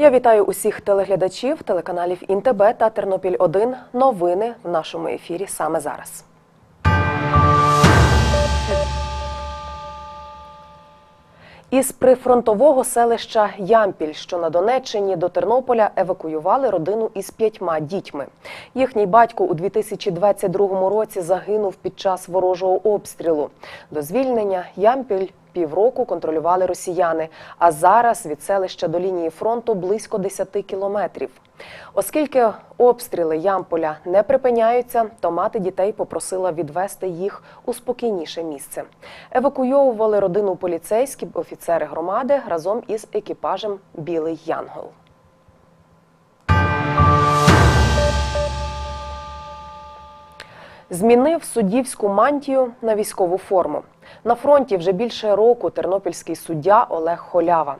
Я вітаю усіх телеглядачів телеканалів Інтебе та Тернопіль 1 Новини в нашому ефірі саме зараз. Із прифронтового селища Ямпіль, що на Донеччині, до Тернополя евакуювали родину із п'ятьма дітьми. Їхній батько у 2022 році загинув під час ворожого обстрілу. До звільнення Ямпіль півроку контролювали росіяни, а зараз від селища до лінії фронту близько 10 кілометрів. Оскільки обстріли Ямполя не припиняються, то мати дітей попросила відвести їх у спокійніше місце. Евакуйовували родину поліцейські офіцери громади разом із екіпажем Білий Янгол. Змінив суддівську мантію на військову форму. На фронті вже більше року тернопільський суддя Олег Холява.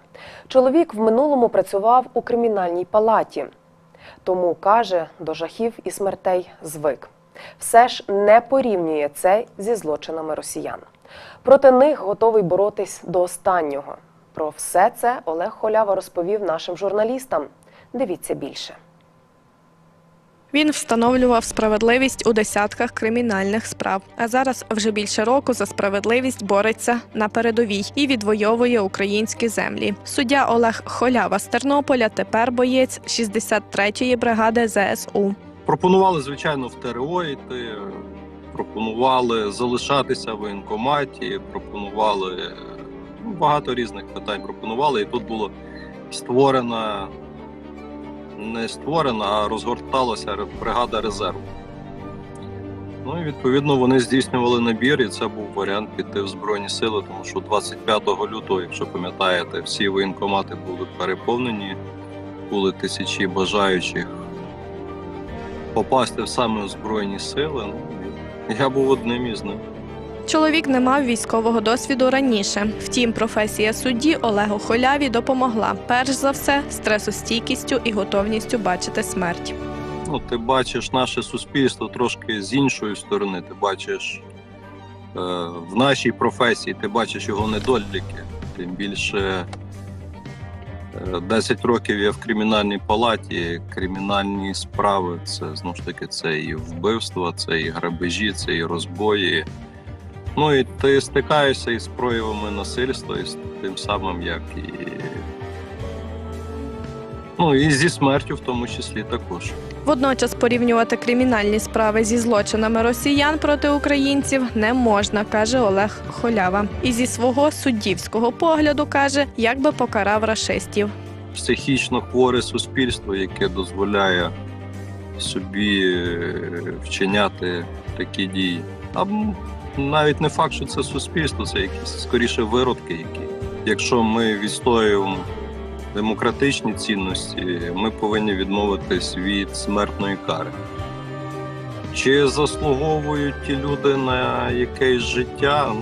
Чоловік в минулому працював у кримінальній палаті. Тому каже, до жахів і смертей звик. Все ж не порівнює це зі злочинами росіян. Проти них готовий боротись до останнього. Про все це Олег Холява розповів нашим журналістам. Дивіться більше. Він встановлював справедливість у десятках кримінальних справ. А зараз вже більше року за справедливість бореться на передовій і відвоює українські землі. Суддя Олег Холява з Тернополя тепер боєць 63-ї бригади ЗСУ. Пропонували, звичайно, в ТРО йти, пропонували залишатися в воєнкоматі, пропонували ну, багато різних питань. Пропонували, і тут було створена, не створена, а розгорталася бригада резерву. Ну і відповідно вони здійснювали набір, і це був варіант піти в Збройні Сили, тому що 25 лютого, якщо пам'ятаєте, всі воєнкомати були переповнені, були тисячі бажаючих попасти саме в Збройні Сили. Ну, я був одним із них. Чоловік не мав військового досвіду раніше. Втім, професія судді Олегу Холяві допомогла перш за все стресостійкістю і готовністю бачити смерть. Ну, ти бачиш наше суспільство трошки з іншої сторони. Ти бачиш е, в нашій професії, ти бачиш його недоліки. Тим більше е, 10 років я в кримінальній палаті. Кримінальні справи це знову ж таки це і вбивства, це і грабежі, це і розбої. Ну і ти стикаєшся із проявами насильства, і з тим самим, як і. Ну і зі смертю в тому числі також. Водночас порівнювати кримінальні справи зі злочинами росіян проти українців не можна, каже Олег Холява. І зі свого суддівського погляду каже, як би покарав рашистів. психічно хворе суспільство, яке дозволяє собі е, вчиняти такі дії. А навіть не факт, що це суспільство, це якісь скоріше виродки, які. Якщо ми відстоюємо демократичні цінності, ми повинні відмовитись від смертної кари. Чи заслуговують ті люди на якесь життя?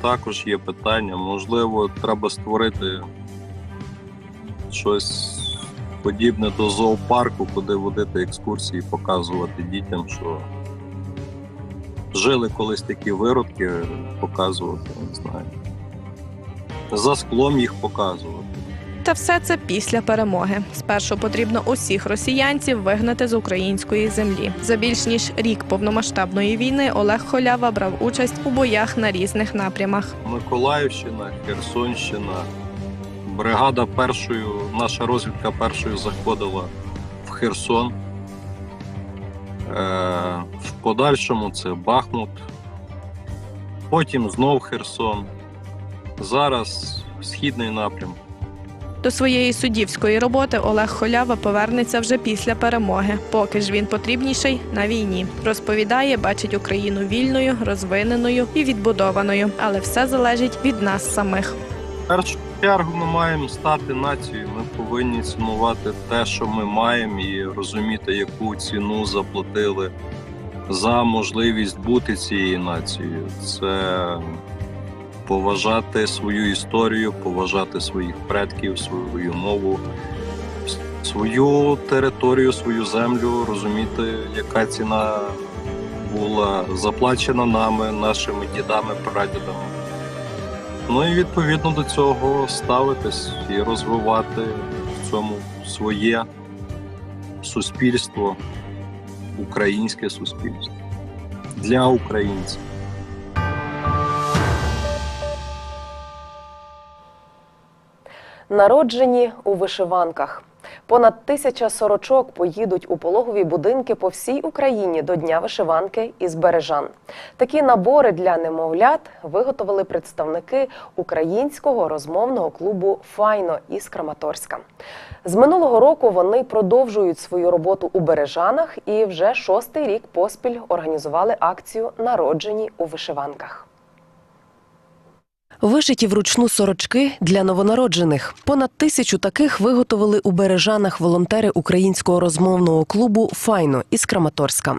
Також є питання. Можливо, треба створити щось подібне до зоопарку, куди водити екскурсії, показувати дітям, що жили колись такі виродки, показувати, не знаю. За склом їх показувати. Та все це після перемоги. Спершу потрібно усіх росіянців вигнати з української землі. За більш ніж рік повномасштабної війни Олег Холява брав участь у боях на різних напрямах. Миколаївщина, Херсонщина. Бригада першою, наша розвідка першою заходила в Херсон. Е, подальшому це Бахмут, потім знов Херсон. Зараз східний напрям. До своєї суддівської роботи Олег Холява повернеться вже після перемоги. Поки ж він потрібніший на війні. Розповідає, бачить Україну вільною, розвиненою і відбудованою. Але все залежить від нас самих. В першу чергу ми маємо стати нацією. Ми повинні цінувати те, що ми маємо, і розуміти, яку ціну заплатили за можливість бути цією нацією. Це поважати свою історію, поважати своїх предків, свою мову, свою територію, свою землю, розуміти, яка ціна була заплачена нами, нашими дідами, прадідами. Ну і відповідно до цього ставитись і розвивати в цьому своє суспільство, українське суспільство для українців. Народжені у вишиванках. Понад тисяча сорочок поїдуть у пологові будинки по всій Україні до Дня вишиванки із Бережан. Такі набори для немовлят виготовили представники українського розмовного клубу Файно із Краматорська. З минулого року вони продовжують свою роботу у Бережанах і вже шостий рік поспіль організували акцію Народжені у вишиванках. Вишиті вручну сорочки для новонароджених. Понад тисячу таких виготовили у бережанах волонтери українського розмовного клубу Файно із Краматорська.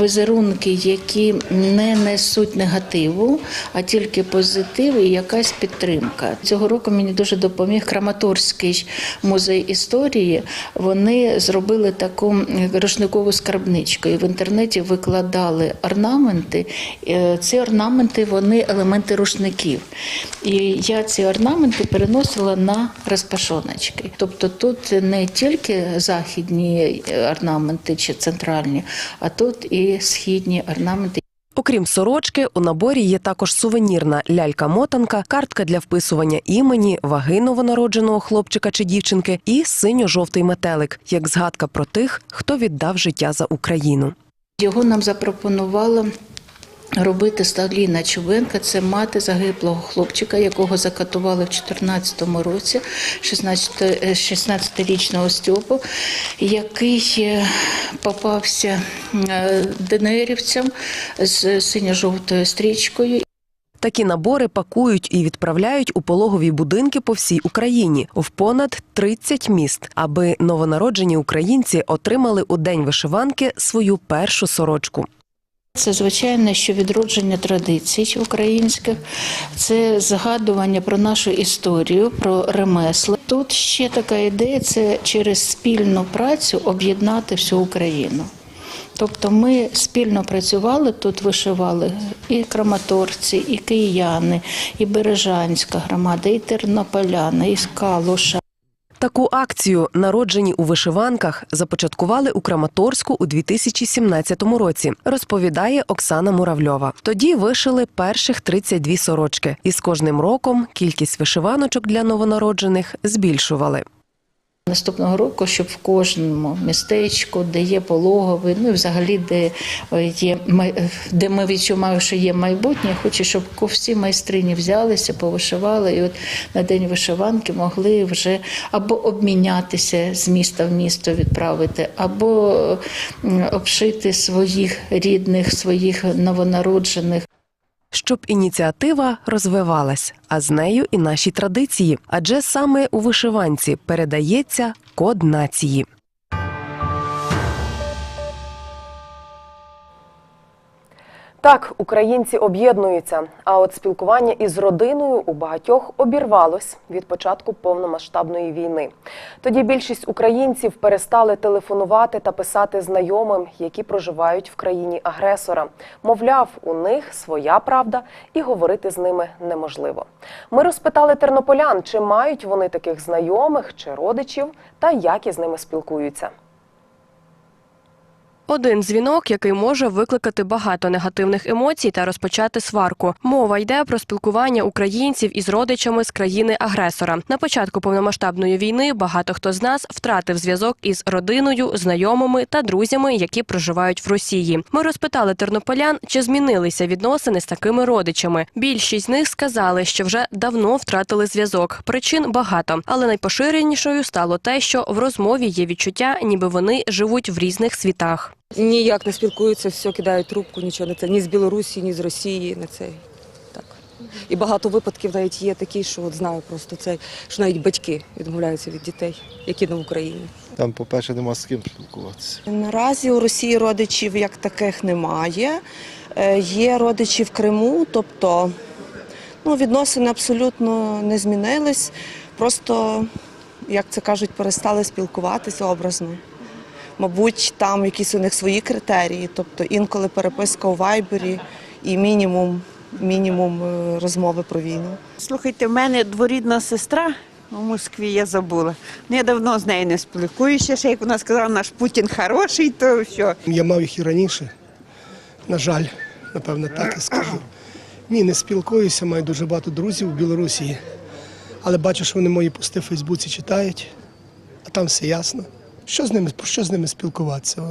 Візерунки, які не несуть негативу, а тільки позитив і якась підтримка. Цього року мені дуже допоміг Краматорський музей історії. Вони зробили таку рушникову скарбничку і в інтернеті викладали орнаменти. Е, Ці орнаменти вони елементи рушників. І я ці орнаменти переносила на розпашоночки. Тобто тут не тільки західні орнаменти чи центральні, а тут і східні орнаменти. Окрім сорочки, у наборі є також сувенірна лялька-мотанка, картка для вписування імені, ваги новонародженого хлопчика чи дівчинки і синьо-жовтий метелик, як згадка про тих, хто віддав життя за Україну. Його нам запропонувала робити Сталіна Чубенка. Це мати загиблого хлопчика, якого закатували в 2014 році, 16 е, 16-річного Стьопу, який е, попався е, ДНРівцям з синьо-жовтою стрічкою. Такі набори пакують і відправляють у пологові будинки по всій Україні в понад 30 міст, аби новонароджені українці отримали у день вишиванки свою першу сорочку. Це звичайно, що відродження традицій українських, це згадування про нашу історію, про ремесла. Тут ще така ідея це через спільну працю об'єднати всю Україну. Тобто ми спільно працювали тут, вишивали і краматорці, і кияни, і Бережанська громада, і тернополяни, і Скалуша. Таку акцію Народжені у вишиванках започаткували у Краматорську у 2017 році, розповідає Оксана Муравльова. Тоді вишили перших 32 сорочки, і з кожним роком кількість вишиваночок для новонароджених збільшували. Наступного року, щоб в кожному містечку, де є пологовий, ну і взагалі, де е, є е, де ми відчуваємо, що є майбутнє, хочу, щоб всі майстрині взялися, повишивали, і от на день вишиванки могли вже або обмінятися з міста в місто, відправити, або обшити своїх рідних, своїх новонароджених. Щоб ініціатива розвивалась, а з нею і наші традиції, адже саме у вишиванці передається код нації. Так, українці об'єднуються, а от спілкування із родиною у багатьох обірвалось від початку повномасштабної війни. Тоді більшість українців перестали телефонувати та писати знайомим, які проживають в країні агресора. Мовляв, у них своя правда, і говорити з ними неможливо. Ми розпитали тернополян, чи мають вони таких знайомих чи родичів, та як із ними спілкуються. Один дзвінок, який може викликати багато негативних емоцій та розпочати сварку. Мова йде про спілкування українців із родичами з країни-агресора. На початку повномасштабної війни багато хто з нас втратив зв'язок із родиною, знайомими та друзями, які проживають в Росії. Ми розпитали тернополян, чи змінилися відносини з такими родичами. Більшість з них сказали, що вже давно втратили зв'язок. Причин багато, але найпоширенішою стало те, що в розмові є відчуття, ніби вони живуть в різних світах. Ніяк не спілкуються, все кидають трубку, нічого не це. Ні з Білорусі, ні з Росії, не цей. Так. І багато випадків навіть є такі, що от знаю просто це, що навіть батьки відмовляються від дітей, які не в Україні. Там, по-перше, нема з ким спілкуватися. Наразі у Росії родичів як таких немає. Е, Є родичі в Криму, тобто ну, відносини абсолютно не змінились. Просто, як це кажуть, перестали спілкуватися образно. Мабуть, там якісь у них свої критерії, тобто інколи переписка у вайбері і мінімум, мінімум е, розмови про війну. Слухайте, в мене дворідна сестра у Москві, я забула. Ну, я давно з нею не спілкуюся, ще як вона сказала, наш Путін хороший, то все. Я мав їх і раніше. На жаль, напевно, так і скажу. Ні, не спілкуюся, маю дуже багато друзів у Білорусі. Але бачу, що вони мої пости в Фейсбуці читають, а там все ясно. Що з ними, про що з ними спілкуватися?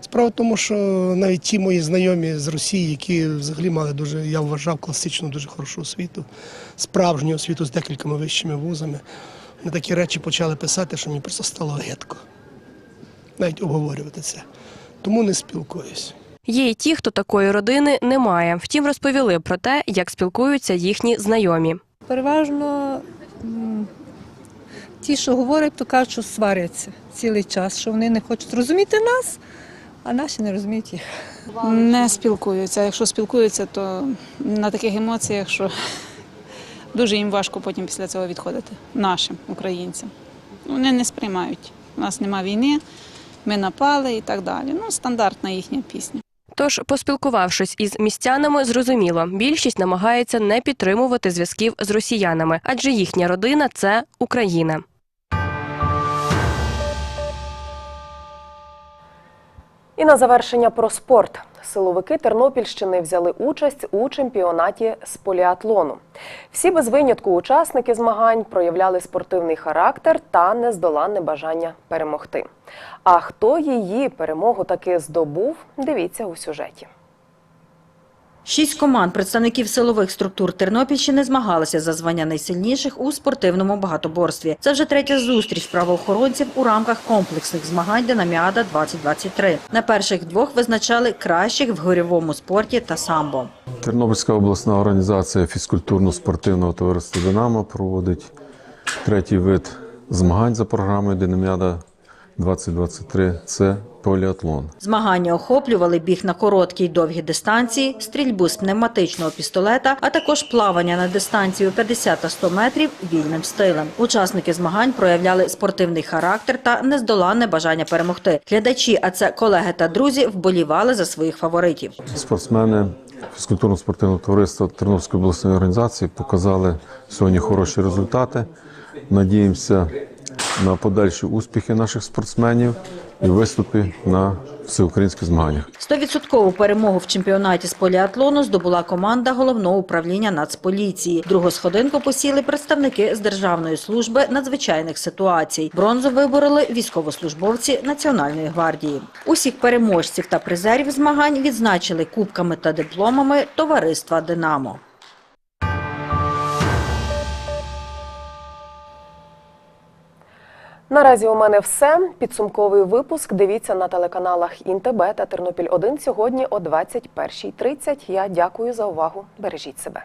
Справа в тому, що навіть ті мої знайомі з Росії, які взагалі мали дуже, я вважав, класичну, дуже хорошу освіту, справжню освіту з декількома вищими вузами, вони такі речі почали писати, що мені просто стало гидко. Навіть обговорювати це. Тому не спілкуюсь. Є й ті, хто такої родини не має. Втім, розповіли про те, як спілкуються їхні знайомі. Переважно ті, що говорять, то кажуть, що сваряться цілий час, що вони не хочуть розуміти нас, а наші не розуміють їх. Не спілкуються. Якщо спілкуються, то на таких емоціях, що дуже їм важко потім після цього відходити. Нашим українцям. Вони не сприймають. У нас нема війни, ми напали і так далі. Ну, стандартна їхня пісня. Тож, поспілкувавшись із містянами, зрозуміло, більшість намагається не підтримувати зв'язків з росіянами, адже їхня родина це Україна. І на завершення про спорт. Силовики Тернопільщини взяли участь у чемпіонаті з поліатлону. Всі без винятку учасники змагань проявляли спортивний характер та нездоланне бажання перемогти. А хто її перемогу таки здобув, дивіться у сюжеті. Шість команд представників силових структур Тернопільщини змагалися за звання найсильніших у спортивному багатоборстві. Це вже третя зустріч правоохоронців у рамках комплексних змагань Динаміада 2023. На перших двох визначали кращих в горєвому спорті та самбо. Тернопільська обласна організація фізкультурно-спортивного товариства Динамо проводить третій вид змагань за програмою Динаміада 2023 це поліатлон. Змагання охоплювали біг на короткі й довгі дистанції, стрільбу з пневматичного пістолета, а також плавання на дистанцію 50 та 100 метрів вільним стилем. Учасники змагань проявляли спортивний характер та нездоланне бажання перемогти. Глядачі, а це колеги та друзі, вболівали за своїх фаворитів. Спортсмени фізкультурно-спортивного товариства Тернопільської обласної організації показали сьогодні хороші результати. Надіємося на подальші успіхи наших спортсменів і виступи на всеукраїнських змаганнях. Стовідсоткову перемогу в чемпіонаті з поліатлону здобула команда головного управління Нацполіції. Другу сходинку посіли представники з Державної служби надзвичайних ситуацій. Бронзу вибороли військовослужбовці Національної гвардії. Усіх переможців та призерів змагань відзначили кубками та дипломами товариства Динамо. Наразі у мене все. Підсумковий випуск дивіться на телеканалах ІНТБ та Тернопіль 1 сьогодні о 21.30. Я дякую за увагу. Бережіть себе.